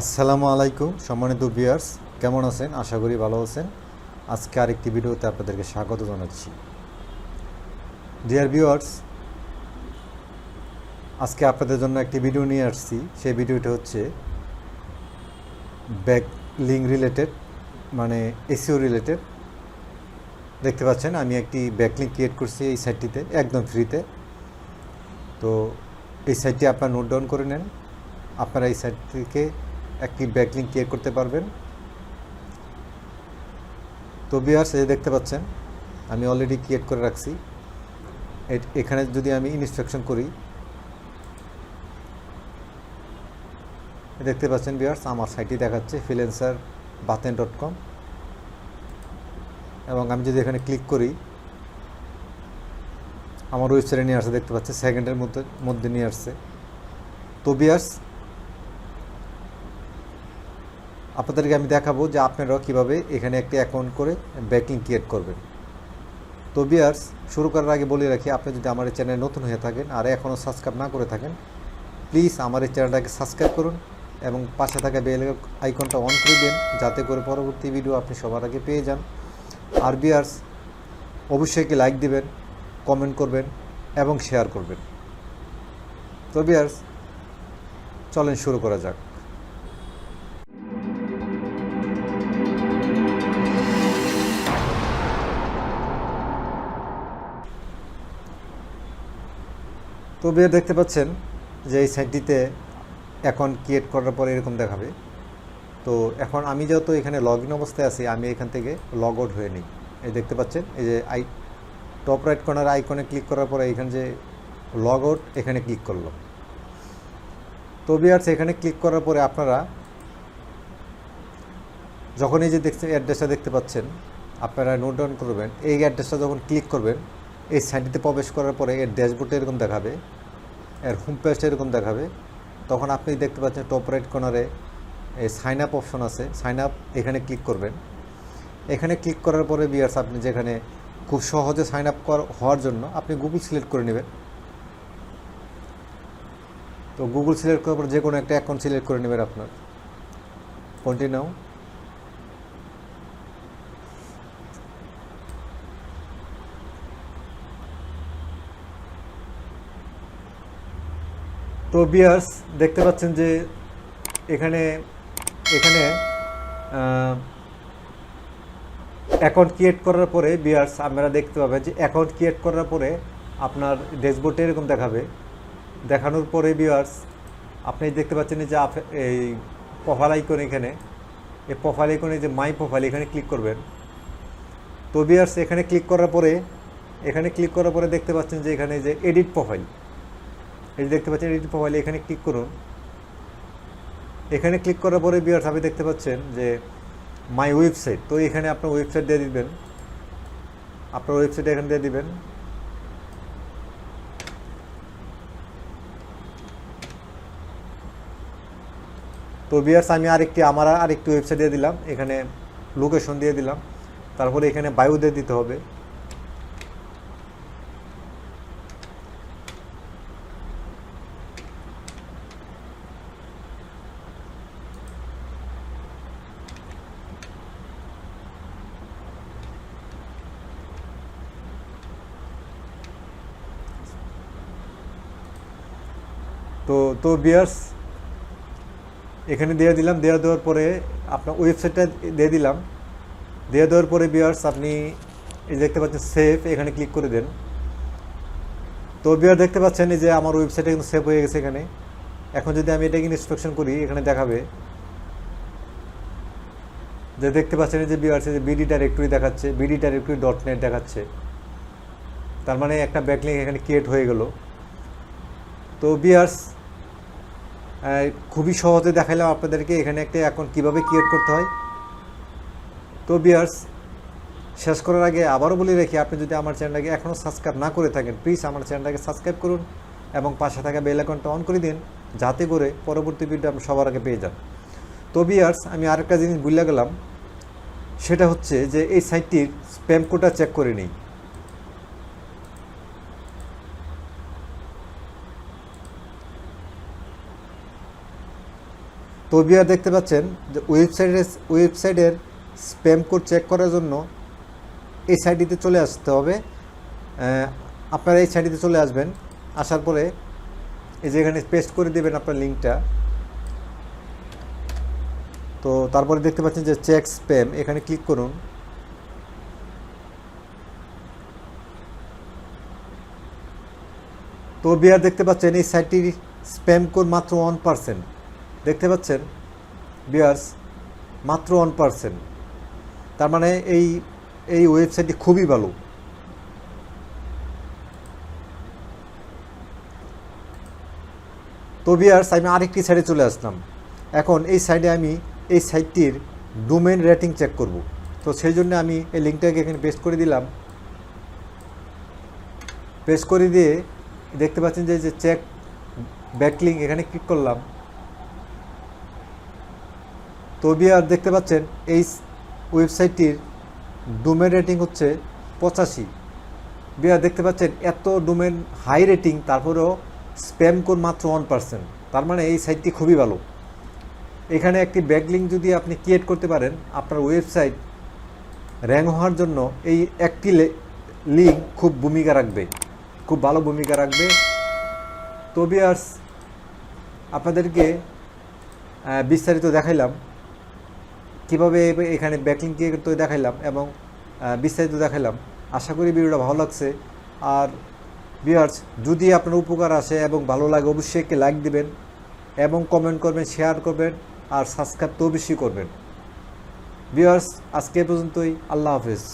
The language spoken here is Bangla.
আসসালামু আলাইকুম, সম্মানিত বিয়ার্স কেমন আছেন? আশা করি ভালো আছেন। আজকে আরেকটি ভিডিওতে আপনাদেরকে স্বাগত জানাচ্ছি। ডিয়ার ভিউয়ার্স আজকে আপনাদের জন্য একটি ভিডিও নিয়ে আসছি। সেই ভিডিওটা হচ্ছে ব্যাক লিঙ্ক রিলেটেড মানে এসিও রিলেটেড দেখতে পাচ্ছেন, আমি একটি ব্যাকলিঙ্ক ক্রিয়েট করছি এই সাইটটিতে একদম ফ্রিতে তো এই সাইটটি আপনারা নোট ডাউন করে নেন। আপনারা এই সাইট থেকে একটি ব্যাকলিঙ্ক ক্রিয়েট করতে পারবেন। তো বিয়ার্স এই দেখতে পাচ্ছেন, আমি অলরেডি ক্রিয়েট করে রাখছি। এখানে যদি আমি ইনস্ট্রাকশন করি, দেখতে পাচ্ছেন বিয়ার্স আমার সাইটটি দেখাচ্ছে ফিলেন্সার বাতেন ডট কম এবং আমি যদি এখানে ক্লিক করি, আমার ওয়েবসাইটে নিয়ে আসছে দেখতে পাচ্ছি সেকেন্ডের মধ্যে মধ্যে নিয়ে আসছে। তো বিয়ার্স আপনাদেরকে আমি দেখাবো যে আপনারাও কীভাবে এখানে একটি অ্যাকাউন্ট করে ব্যাকিং ক্রিয়েট করবেন। তো বিয়ার্স শুরু করার আগে বলে রাখি, আপনি যদি আমার এই চ্যানেলে নতুন হয়ে থাকেন আর এখনও সাবস্ক্রাইব না করে থাকেন প্লিজ আমার এই চ্যানেলটাকে সাবস্ক্রাইব করুন এবং পাশে থাকা বেল আইকনটা অন করে দিন, যাতে করে পরবর্তী ভিডিও আপনি সবার আগে পেয়ে যান। আর বিয়ার্স অবশ্যই কি লাইক দিবেন কমেন্ট করবেন এবং শেয়ার করবেন। তো বিয়ার্স চলেন শুরু করা যাক। তো বিয়ে দেখতে পাচ্ছেন যে এই সাইটটিতে অ্যাকাউন্ট ক্রিয়েট করার পরে এরকম দেখাবে। তো এখন আমি যেহেতু এখানে লগ ইন অবস্থায় আছি, আমি এখান থেকে লগ আউট হয়ে নিই। এই দেখতে পাচ্ছেন, এই যে আই টপ রাইট কর্নার আইকনে ক্লিক করার পরে এখানে যে লগ আউট এখানে ক্লিক করলাম। তো বিয়ার্স এখানে ক্লিক করার পরে আপনারা যখন এই যে দেখছেন অ্যাড্রেসটা দেখতে পাচ্ছেন, আপনারা নোট ডাউন করবেন। এই অ্যাড্রেসটা যখন ক্লিক করবেন, এই সাইটটিতে প্রবেশ করার পরে এর ড্যাশবোর্ডটা এরকম দেখাবে। এর হোম পেজটা এরকম দেখাবে। তখন আপনি দেখতে পাচ্ছেন টপ রাইট কর্নারে এই সাইন আপ অপশন আছে। সাইন আপ এখানে ক্লিক করবেন। এখানে ক্লিক করার পরে বিয়ার্স আপনি যেখানে খুব সহজে সাইন আপ হওয়ার জন্য আপনি গুগল সিলেক্ট করে নেবেন। তো গুগল সিলেক্ট করার পর যে কোনো একটা অ্যাকাউন্ট সিলেক্ট করে নেবেন আপনার। কন্টিনিউ তো বিয়ার্স দেখতে পাচ্ছেন যে এখানে এখানে অ্যাকাউন্ট ক্রিয়েট করার পরে বিয়ার্স আপনারা দেখতে পাবেন যে অ্যাকাউন্ট ক্রিয়েট করার পরে আপনার ড্যাশবোর্ডে এরকম দেখাবে। দেখানোর পরে বিয়ার্স আপনি দেখতে পাচ্ছেন যে এই প্রোফাইল আইকন এখানে, এই প্রোফাইল আইকনে যে মাই প্রোফাইল এখানে ক্লিক করবেন। তো বিয়ার্স এখানে ক্লিক করার পরে, এখানে ক্লিক করার পরে দেখতে পাচ্ছেন যে এখানে যে এডিট প্রোফাইল যে দেখতে পাচ্ছেন এডিট প্রোফাইল এখানে ক্লিক করুন। এখানে ক্লিক করার পরে বিয়ার্স আপনি দেখতে পাচ্ছেন যে মাই ওয়েবসাইট তো এখানে আপনার ওয়েবসাইট দিয়ে দিবেন। আপনার ওয়েবসাইট এখানে দিয়ে দিবেন। তো বিয়ার্স আমি আরেকটি, আমার আরেকটি ওয়েবসাইট দিয়ে দিলাম। এখানে লোকেশন দিয়ে দিলাম। তারপরে এখানে বায়ু দিয়ে দিতে হবে। তো তো বিয়ার্স এখানে দিয়ে দিলাম দেওয়া দেওয়ার পরে আপনার ওয়েবসাইটটা দিয়ে দিলাম। দিয়ে দেওয়ার পরে বিয়ার্স আপনি এই দেখতে পাচ্ছেন সেভ এখানে ক্লিক করে দেন। তো বিয়ার দেখতে পাচ্ছেন যে আমার ওয়েবসাইটে কিন্তু সেভ হয়ে গেছে এখানে। এখন যদি আমি এটাকে ইনস্ট্রাকশন করি, এখানে দেখাবে। যে দেখতে পাচ্ছেন যে বিয়ার্স যে বিডি ডাইরেক্টরি দেখাচ্ছে বিডি ডাইরেক্টরি ডট নেট দেখাচ্ছে। তার মানে একটা ব্যাকলিং এখানে ক্রিয়েট হয়ে গেল। তো বিয়ার্স খুবই সহজে দেখাইলাম আপনাদেরকে এখানে একটা অ্যাকাউন্ট কীভাবে ক্রিয়েট করতে হয়। তো বিয়ার্স শেষ করার আগে আবারও বলে রাখি, আপনি যদি আমার চ্যানেলটাকে এখনও সাবস্ক্রাইব না করে থাকেন প্লিজ আমার চ্যানেলটাকে সাবস্ক্রাইব করুন এবং পাশে থাকা বেল আইকনটা অন করে দিন, যাতে করে পরবর্তী ভিডিও আপনি সবার আগে পেয়ে যান। তো বিয়ার্স আমি আরেকটা জিনিস ভুলে গেলাম, সেটা হচ্ছে যে এই সাইটটির স্প্যাম কোডটা চেক করে নিই। তো বিয়ার দেখতে পাচ্ছেন যে ওয়েবসাইটের ওয়েবসাইটের স্প্যাম কোড চেক করার জন্য এই সাইটটিতে চলে আসতে হবে। আপনারা এই সাইটটিতে চলে আসবেন, আসার পরে এই যে এখানে পেস্ট করে দেবেন আপনার লিঙ্কটা তো তারপরে দেখতে পাচ্ছেন যে চেক স্প্যাম এখানে ক্লিক করুন। তো বিয়ার দেখতে পাচ্ছেন এই সাইটটির স্প্যাম কোড মাত্র ওয়ান পার্সেন্ট দেখতে পাচ্ছেন বিয়ার্স মাত্র ওয়ান পার্সেন্ট তার মানে এই এই ওয়েবসাইটটি খুবই ভালো। তো বিয়ার্স আমি আরেকটি সাইডে চলে আসলাম। এখন এই সাইডে আমি এই সাইটটির ডোমেন রেটিং চেক করব। তো সেই জন্য আমি এই লিঙ্কটাকে এখানে পেস্ট করে দিলাম। পেস্ট করে দিয়ে দেখতে পাচ্ছেন যে চেক ব্যাকলিং এখানে ক্লিক করলাম। তো বিয়ার দেখতে পাচ্ছেন, এই ওয়েবসাইটটির ডোমেন রেটিং হচ্ছে পঁচাশি। বিয়ার দেখতে পাচ্ছেন, এত ডোমেন হাই রেটিং, তারপরেও স্প্যাম কোড মাত্র ওয়ান পার্সেন্ট। তার মানে এই সাইটটি খুবই ভালো। এখানে একটি ব্যাকলিং যদি আপনি ক্রিয়েট করতে পারেন, আপনার ওয়েবসাইট র্যাঙ্ক হওয়ার জন্য এই একটি লিঙ্ক খুব ভূমিকা রাখবে। খুব ভালো ভূমিকা রাখবে। তো বিয়ার্স আপনাদেরকে বিস্তারিত দেখাইলাম। কীভাবে এখানে ব্যাকলিং ক্রিয়েট তো দেখাইলাম এবং বিস্তারিত দেখাইলাম। আশা করি ভিডিওটা ভালো লাগছে। আর ভিউয়ার্স যদি আপনার উপকার আসে এবং ভালো লাগে, অবশ্যই একটি লাইক দিবেন এবং কমেন্ট করবেন শেয়ার করবেন আর সাবস্ক্রাইব তো অবশ্যই করবেন। ভিউয়ার্স আজকে পর্যন্তই। আল্লাহ হাফেজ।